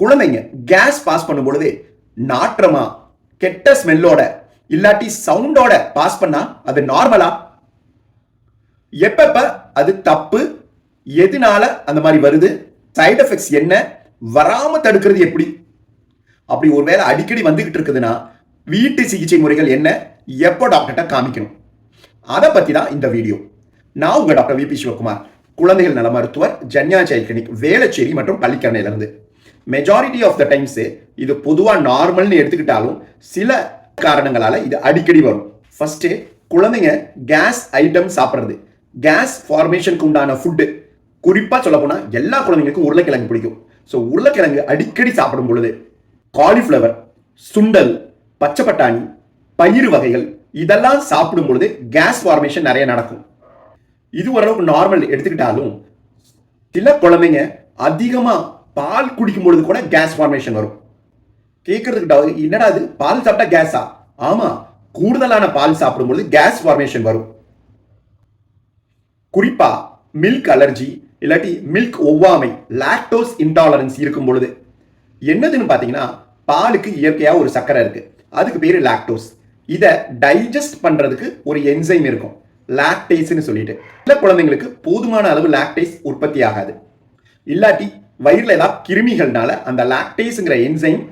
குழந்தைங்க case pass பண்ணும்பொழுது நாற்றமா கெட்ட ஸ்மெல்லோட இல்லாட்டி சவுண்டோட பாஸ் பண்ணா அது நார்மலா எப்பப்ப அது தப்பு? எதனால அந்த மாதிரி வருது? சைடு எஃபெக்ட்ஸ் என்ன? வராம தடுக்கிறது எப்படி? அப்படி ஒருவேளை அடிக்கடி வந்துகிட்டு இருக்குதுன்னா வீட்டு சிகிச்சை முறைகள் என்ன? எப்போ டாக்டர்கிட்ட காமிக்கணும்? அதை பத்தி தான் இந்த வீடியோ. நான் உங்க டாக்டர் விபி சிவகுமார். குழந்தைகள் நல மருத்துவர் ஜன்யா சைல்ட் கிளினிக் வேளச்சேரி மற்றும் பள்ளிக்கரணையிலிருந்து. மெஜாரிட்டி ஆஃப் த டைம்ஸ் இது பொதுவாக நார்மல்னு எடுத்துக்கிட்டாலும் சில காரணங்களால் இது அடிக்கடி வரும். ஃபஸ்ட்டு குழந்தைங்க கேஸ் ஐட்டம் சாப்பிட்றது. கேஸ் ஃபார்மேஷனுக்கு உண்டான ஃபுட்டு குறிப்பாக சொல்ல போனால் எல்லா குழந்தைங்களுக்கும் உருளைக்கிழங்கு பிடிக்கும். ஸோ உருளைக்கிழங்கு அடிக்கடி சாப்பிடும் பொழுது காலிஃப்ளவர் சுண்டல் பச்சை பட்டாணி பயிறு வகைகள் இதெல்லாம் சாப்பிடும் பொழுது கேஸ் ஃபார்மேஷன் நிறைய நடக்கும். இது ஓரளவுக்கு நார்மல் எடுத்துக்கிட்டாலும் சில குழந்தைங்க அதிகமாக பால் குடிக்கும் பொழுது கூட கேஸ் ஃபார்மேஷன் வரும். கேட்கறதுக்கு என்னடா அது பால் சாப்பிட்டா கேஸா ஆமா. கூடுதலான பால் சாப்பிடும்பொழுது கேஸ் ஃபார்மேஷன் வரும். குறிப்பா மில்க் அலர்ஜி இல்லாட்டி மில்க் ஒவ்வாமை லாக்டோஸ் இன்டாலரன்ஸ் இருக்கும் பொழுது என்னதுன்னு பார்த்தீங்கன்னா பாலுக்கு இயற்கையாக ஒரு சர்க்கரை இருக்கு. அதுக்கு பேர் லாக்டோஸ் இதை டைஜஸ்ட் பண்ணுறதுக்கு ஒரு என்சைம் இருக்கும். லாக்டேஸ்ன்னு சொல்லிட்டு. சில குழந்தைங்களுக்கு போதுமான அளவு லாக்டேஸ் உற்பத்தி ஆகாது. இல்லாட்டி வயிறில் ஏதாவது கிருமிகள்னால அந்த லாக்டேஸுங்கிற என்சைம்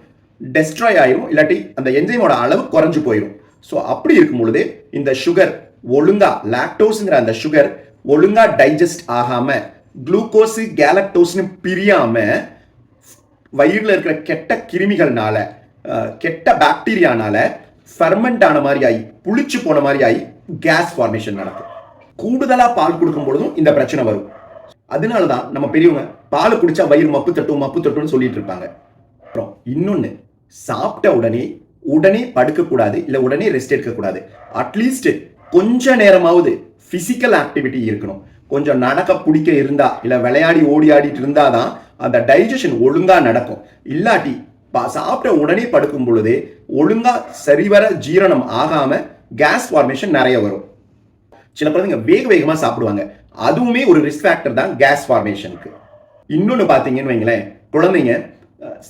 டெஸ்ட்ராய் ஆயிரும். இல்லாட்டி அந்த என்சைமோட அளவு குறைஞ்சு போயிடும் ஸோ அப்படி இருக்கும் பொழுது இந்த சுகர் ஒழுங்கா லாக்டோஸுங்கிற அந்த சுகர் ஒழுங்கா டைஜஸ்ட் ஆகாம குளுக்கோஸு கேலக்டோஸ்னு பிரியாம வயிறில் இருக்கிற கெட்ட கிருமிகள்னால கெட்ட பாக்டீரியானால ஃபெர்மெண்ட் ஆன மாதிரி ஆகி புளிச்சு போன மாதிரி ஆகி கேஸ் ஃபார்மேஷன் நடக்கும். கூடுதலாக பால் கொடுக்கும் பொழுதும் இந்த பிரச்சனை வரும். அதனால தான் நம்ம பெரியவங்க பால் குடிச்சா வயிறு மப்பு தட்டும் மப்பு தட்டும்னு சொல்லிட்டு இருப்பாங்க. அப்புறம் இன்னொன்னு சாப்பிட்ட உடனே உடனே படுக்கக்கூடாது இல்லை உடனே ரெஸ்ட் எடுக்கக்கூடாது. அட்லீஸ்ட் கொஞ்ச நேரமாவது ஃபிசிக்கல் ஆக்டிவிட்டி இருக்கணும். கொஞ்சம் நடக்க பிடிக்க இருந்தா இல்லை விளையாடி ஓடி ஆடிட்டு இருந்தாதான் அந்த டைஜஷன் ஒழுங்கா நடக்கும். இல்லாட்டி பா- சாப்பிட்ட உடனே படுக்கும் பொழுது ஒழுங்கா சரிவர ஜீரணம் ஆகாம கேஸ் ஃபார்மேஷன் நிறைய வரும். சில குழந்தைங்க வேக வேகமாக சாப்பிடுவாங்க. அதுவுமே ஒரு ரிஸ்க் ஃபேக்டர் தான் கேஸ் ஃபார்மேஷனுக்கு இன்னொன்று பார்த்தீங்கன்னு வைங்களேன் குழந்தைங்க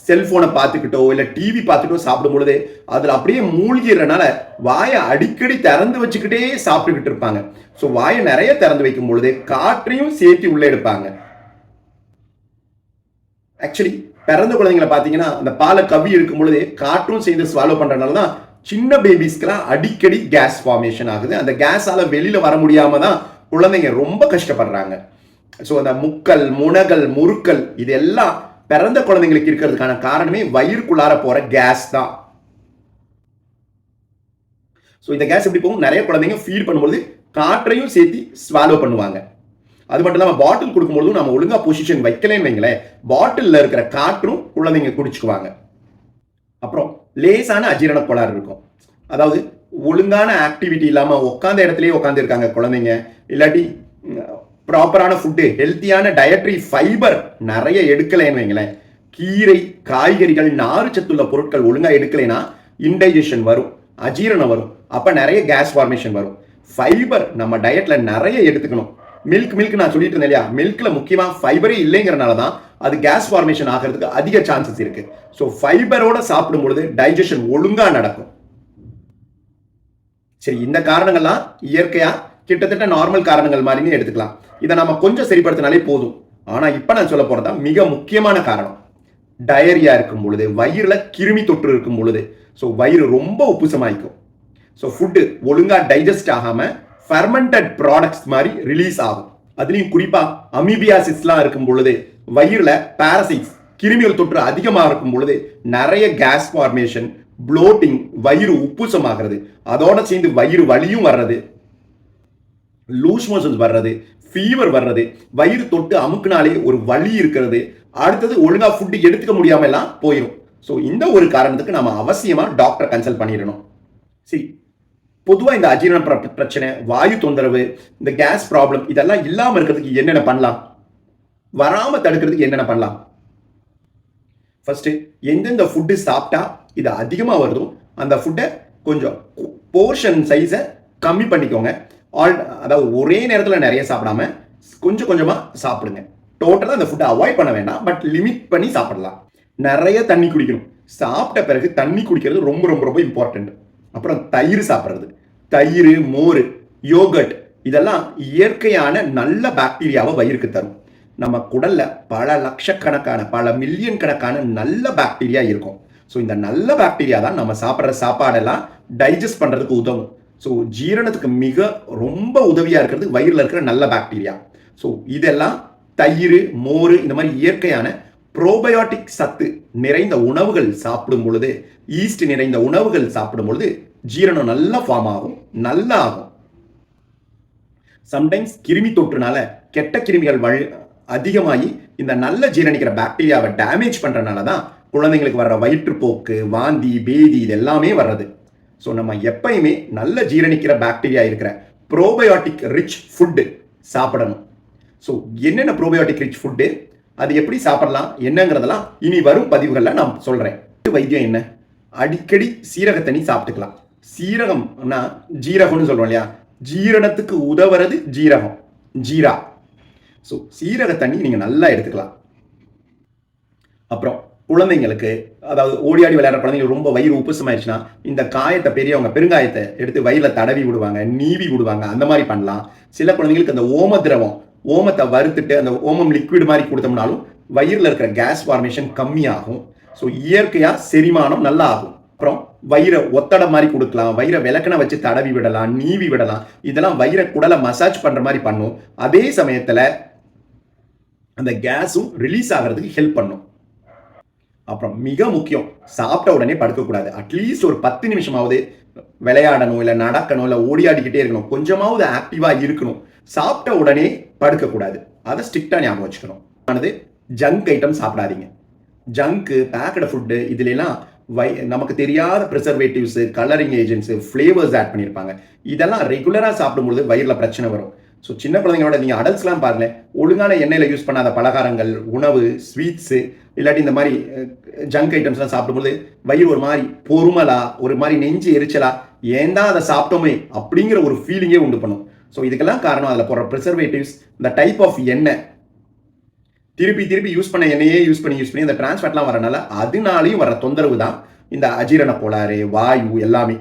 செல்போனை பார்த்துக்கிட்டோ இல்லை டிவி பார்த்துட்டோ சாப்பிடும் பொழுது அப்படியே மூழ்கிறனால வாயை அடிக்கடி திறந்து வச்சுக்கிட்டே சாப்பிட்டுக்கிட்டு இருப்பாங்க. ஸோ வாயை நிறைய திறந்து வைக்கும் பொழுது காற்றையும் சேர்த்து உள்ளே எடுப்பாங்க. ஆக்சுவலி பிறந்த குழந்தைங்களை பார்த்தீங்கன்னா அந்த பாலை கவி இருக்கும் பொழுது காற்றும் சேர்ந்து ஸ்வாலோ பண்ணுறதுனால தான் சின்ன பேபிஸ்க்கெல்லாம் அடிக்கடி கேஸ் ஃபார்மேஷன் ஆகுது. அந்த கேஸால வெளியில் வர முடியாம தான் குழந்தைங்க ரொம்ப கஷ்டப்படுறாங்க. ஸோ அந்த முக்கல் முனகல் முறுக்கல் இது எல்லாம் பிறந்த குழந்தைங்களுக்கு இருக்கிறதுக்கான காரணமே வயிறுக்குள்ளார போற கேஸ் தான். ஸோ இந்த கேஸ் எப்படி போகும்? நிறைய குழந்தைங்க ஃபீட் பண்ணும்போது காற்றையும் சேர்த்து ஸ்வாலோ பண்ணுவாங்க. அது மட்டும் இல்லாமல் பாட்டில் கொடுக்கும்போதும் நம்ம ஒழுங்காக பொசிஷன் வைக்கலன்னு வைங்களேன் பாட்டிலில் இருக்கிற காற்றும் குழந்தைங்க குடிச்சுக்குவாங்க. அப்புறம் லேசான அஜீரண கோளாறு இருக்கும். அதாவது ஒழுங்கான ஆக்டிவிட்டி இல்லாமல் உட்காந்த இடத்துலயே உட்காந்துருக்காங்க குழந்தைங்க. இல்லாட்டி ப்ராப்பரான ஃபுட்டு ஹெல்த்தியான டயட்ரி ஃபைபர் நிறைய எடுக்கலைன்னு வைங்களேன். கீரை காய்கறிகள் நாறு சத்துள்ள பொருட்கள் ஒழுங்காக எடுக்கலைன்னா இன்டைஜஷன் வரும் அஜீரணம் வரும் அப்போ நிறைய கேஸ் ஃபார்மேஷன் வரும். ஃபைபர் நம்ம டயட்டில் நிறைய எடுத்துக்கணும். மில்க் மில்க் நான் சொல்லிட்டு இருந்தேன் இல்லையா? மில்க்ல முக்கியமாக ஃபைபரே இல்லைங்கிறனால தான் அது கேஸ் ஃபார்மேஷன் ஆகிறதுக்கு அதிக சான்சஸ் இருக்குது ஸோ ஃபைபரோட சாப்பிடும் பொழுது டைஜஷன் ஒழுங்காக நடக்கும். சரி இந்த காரணங்கள்லாம் இயற்கையா கிட்டத்தட்ட நார்மல் காரணங்கள் மாதிரின்னு எடுத்துக்கலாம். இதை நம்ம கொஞ்சம் சரிப்படுத்தினாலே போதும். ஆனா இப்ப நான் சொல்ல போறதா மிக முக்கியமான காரணம். டயரியா இருக்கும் பொழுது வயிறுல கிருமி தொற்று இருக்கும் பொழுது. ஸோ வயிறு ரொம்ப உப்புசமாயிக்கும் ஸோ ஃபுட்டு ஒழுங்கா டைஜஸ்ட் ஆகாம ஃபெர்மெண்டட் ப்ராடக்ட்ஸ் மாதிரி ரிலீஸ் ஆகும். அதுலயும் குறிப்பா அமீபியாசிஸ்லாம் இருக்கும் பொழுது வயிறுல பாரசைட்ஸ் கிருமிகள் தொற்று அதிகமாக இருக்கும் பொழுது நிறைய கேஸ் ஃபார்மேஷன் ப்ளோட்டிங் வயிறு உப்புசமாகிறது. அதோட சேர்ந்து வயிறு வலியும் வர்றது. லூஸ் மோஷன்ஸ் வர்றது ஃபீவர் வர்றது வயிறு தொட்டு அமுக்குனாலே ஒரு வலி இருக்கிறது. அடுத்தது ஒழுங்காக ஃபுட்டு எடுத்துக்க முடியாம எல்லாம் போயிடும் ஸோ இந்த ஒரு காரணத்துக்கு நம்ம அவசியமாக டாக்டரை கன்சல்ட் பண்ணிடணும். சரி பொதுவாக இந்த அஜீரண பிரச்சனை வாயு தொந்தரவு இந்த கேஸ் ப்ராப்ளம் இதெல்லாம் இல்லாமல் இருக்கிறதுக்கு என்னென்ன பண்ணலாம்? வராமல் தடுக்கிறதுக்கு என்னென்ன பண்ணலாம்? ஃபர்ஸ்ட் எந்தெந்த ஃபுட்டு சாப்பிட்டா இது அதிகமாக வருதோ அந்த ஃபுட்டை கொஞ்சம் போர்ஷன் சைஸை கம்மி பண்ணிக்கோங்க. ஆல் அதாவது ஒரே நேரத்தில் நிறைய சாப்பிடாம கொஞ்சம் கொஞ்சமாக சாப்பிடுங்க. டோட்டலாக அந்த ஃபுட்டை அவாய்ட் பண்ண வேண்டாம் பட் லிமிட் பண்ணி சாப்பிடலாம். நிறைய தண்ணி குடிக்கணும். சாப்பிட்ட பிறகு தண்ணி குடிக்கிறது ரொம்ப ரொம்ப ரொம்ப இம்பார்ட்டன்ட் அப்புறம் தயிர் சாப்பிட்றது. தயிர் மோர் யோகட் இதெல்லாம் இயற்கையான நல்ல பாக்டீரியாவை வயிறுக்கு தரும். நம்ம குடல்ல பல லட்சக்கணக்கான பல மில்லியன் கணக்கான நல்ல பாக்டீரியா இருக்கும். ஸோ இந்த நல்ல பாக்டீரியா தான் நம்ம சாப்பிட்ற சாப்பாடெல்லாம் டைஜஸ்ட் பண்ணுறதுக்கு உதவும். ஸோ ஜீரணத்துக்கு மிக ரொம்ப உதவியாக இருக்கிறது வயிறில் இருக்கிற நல்ல பாக்டீரியா ஸோ இதெல்லாம் தயிர் மோர் இந்த மாதிரி இயற்கையான ப்ரோபயோட்டிக் சத்து நிறைந்த உணவுகள் சாப்பிடும் பொழுது ஈஸ்ட் நிறைந்த உணவுகள் சாப்பிடும் பொழுது ஜீரணம் நல்லா ஃபார்ம் ஆகும் நல்லா ஆகும். சம்டைம்ஸ் கிருமி தொற்றுனால கெட்ட கிருமிகள் வழி அதிகமாகி இந்த நல்ல ஜீரணிக்கிற பாக்டீரியாவை டேமேஜ் பண்ணுறனால தான் குழந்தைங்களுக்கு வர்ற வயிற்றுப்போக்கு வாந்தி பேதி இது எல்லாமே வர்றது. ஸோ நம்ம எப்பயுமே நல்ல ஜீரணிக்கிற பாக்டீரியா இருக்கிற ப்ரோபயோட்டிக் ரிச் ஃபுட்டு சாப்பிடணும். ஸோ என்னென்ன ப்ரோபயோட்டிக் ரிச் ஃபுட்டு அது எப்படி சாப்பிடலாம்? என்னங்கிறதெல்லாம் இனி வரும் பதிவுகளில் நான் சொல்கிறேன் வைத்தியம் என்ன? அடிக்கடி சீரக தண்ணி சாப்பிட்டுக்கலாம். சீரகம்னா ஜீரகம்னு சொல்கிறோம் இல்லையா? ஜீரணத்துக்கு உதவுறது ஜீரகம். ஜீரா. ஸோ சீரக தண்ணி நீங்கள் நல்லா எடுத்துக்கலாம். அப்புறம் குழந்தைங்களுக்கு அதாவது ஓடியாடி விளையாடுற குழந்தைங்களுக்கு ரொம்ப வயிறு உப்புசமாயிடுச்சுன்னா இந்த காயத்தை பெரியவங்க பெருங்காயத்தை எடுத்து வயிறில் தடவி விடுவாங்க நீவி விடுவாங்க அந்த மாதிரி பண்ணலாம். சில குழந்தைங்களுக்கு அந்த ஓம திரவம் ஓமத்தை வறுத்துட்டு அந்த ஓமம் லிக்விட் மாதிரி கொடுத்தோம்னாலும் வயிறில் இருக்கிற கேஸ் ஃபார்மேஷன் கம்மியாகும். ஸோ இயற்கையாக செரிமானம் நல்லா ஆகும் அப்புறம் வயிறை ஒத்தடை மாதிரி கொடுக்கலாம் வயிறை விளக்கணை வச்சு தடவி விடலாம் நீவி விடலாம். இதெல்லாம் வயிறை குடலை மசாஜ் பண்ணுற மாதிரி பண்ணும். அதே சமயத்தில் அந்த கேஸும் ரிலீஸ் ஆகிறதுக்கு ஹெல்ப் பண்ணும். அப்புறம் மிக முக்கியம் சாப்பிட்ட உடனே படுக்கக்கூடாது. அட்லீஸ்ட் ஒரு பத்து நிமிஷமாவது விளையாடணும் இல்லை நடக்கணும் இல்லை ஓடியாடிக்கிட்டே இருக்கணும். கொஞ்சமாவது ஆக்டிவாக இருக்கணும். சாப்பிட்ட உடனே படுக்கக்கூடாது. அதை ஸ்ட்ரிக்டாக ஞாபகம் வச்சுக்கணும். ஆனது ஜங்க் ஐட்டம் சாப்பிடாதீங்க. ஜங்க்கு பேக்கடு ஃபுட்டு இதுலலாம் வை நமக்கு தெரியாத preservatives colouring agents flavours add பண்ணியிருப்பாங்க இதெல்லாம் ரெகுலராக சாப்பிடும்பொழுது வயிறில் பிரச்சனை வரும். ஸோ சின்ன குழந்தைங்களோட நீங்கள் அடல்ட்ஸ்லாம் பாருங்களேன். ஒழுங்கான எண்ணெயில் யூஸ் பண்ணாத பலகாரங்கள் உணவு ஸ்வீட்ஸு இல்லாட்டி இந்த மாதிரி ஜங்க் ஐட்டம்ஸ்லாம் சாப்பிடும்போது வயிறு ஒரு மாதிரி பொறுமலா ஒரு மாதிரி நெஞ்சு எரிச்சலா ஏன் தான் அதை சாப்பிட்டோமே அப்படிங்கிற ஒரு ஃபீலிங்கே உண்டு பண்ணும். ஸோ இதுக்கெல்லாம் காரணம் அதில் போடுற ப்ரிசர்வேட்டிவ்ஸ் இந்த டைப் ஆஃப் எண்ணெய். திருப்பி திருப்பி யூஸ் பண்ண எண்ணெயே யூஸ் பண்ணி யூஸ் பண்ணி அந்த டிரான்ஸ்ஃபேட்லாம் வரனால அதனாலையும் வர தொந்தரவு தான் இந்த அஜீரண கோளாறு வாயு எல்லாமே.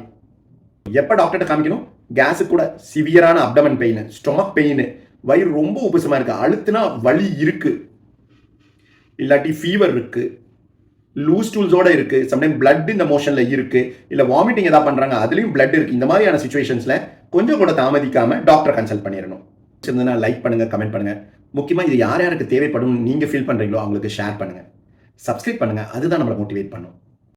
எப்போ டாக்டர்கிட்ட காமிக்கணும்? கேஸு கூட சிவியரான அப்டமன் பெயின் ஸ்டொமக் பெயின் வயிறு ரொம்ப உபசமாக இருக்குது அழுத்துனா வலி இருக்குது இல்லாட்டி ஃபீவர் இருக்குது லூஸ் டூல்ஸோட இருக்குது சம்டைம் பிளட் இந்த மோஷனில் இருக்குது இல்லை வாமிட்டிங் ஏதாவது பண்ணுறாங்க அதுலேயும் பிளட் இருக்குது இந்த மாதிரியான சுச்சுவேஷன்ஸில் கொஞ்சம் கூட தாமதிக்காமல் டாக்டரை கன்சல்ட் பண்ணிடணும். இருந்ததுன்னா லைக் பண்ணுங்கள் கமெண்ட் பண்ணுங்கள் முக்கியமாக இது யார் யாருக்கு தேவைப்படும் நீங்கள் ஃபீல் பண்ணுறீங்களோ அவங்களுக்கு ஷேர் பண்ணுங்கள் சப்ஸ்கிரைப் பண்ணுங்கள் அதுதான் நம்மளை மோட்டிவேட் பண்ணும்.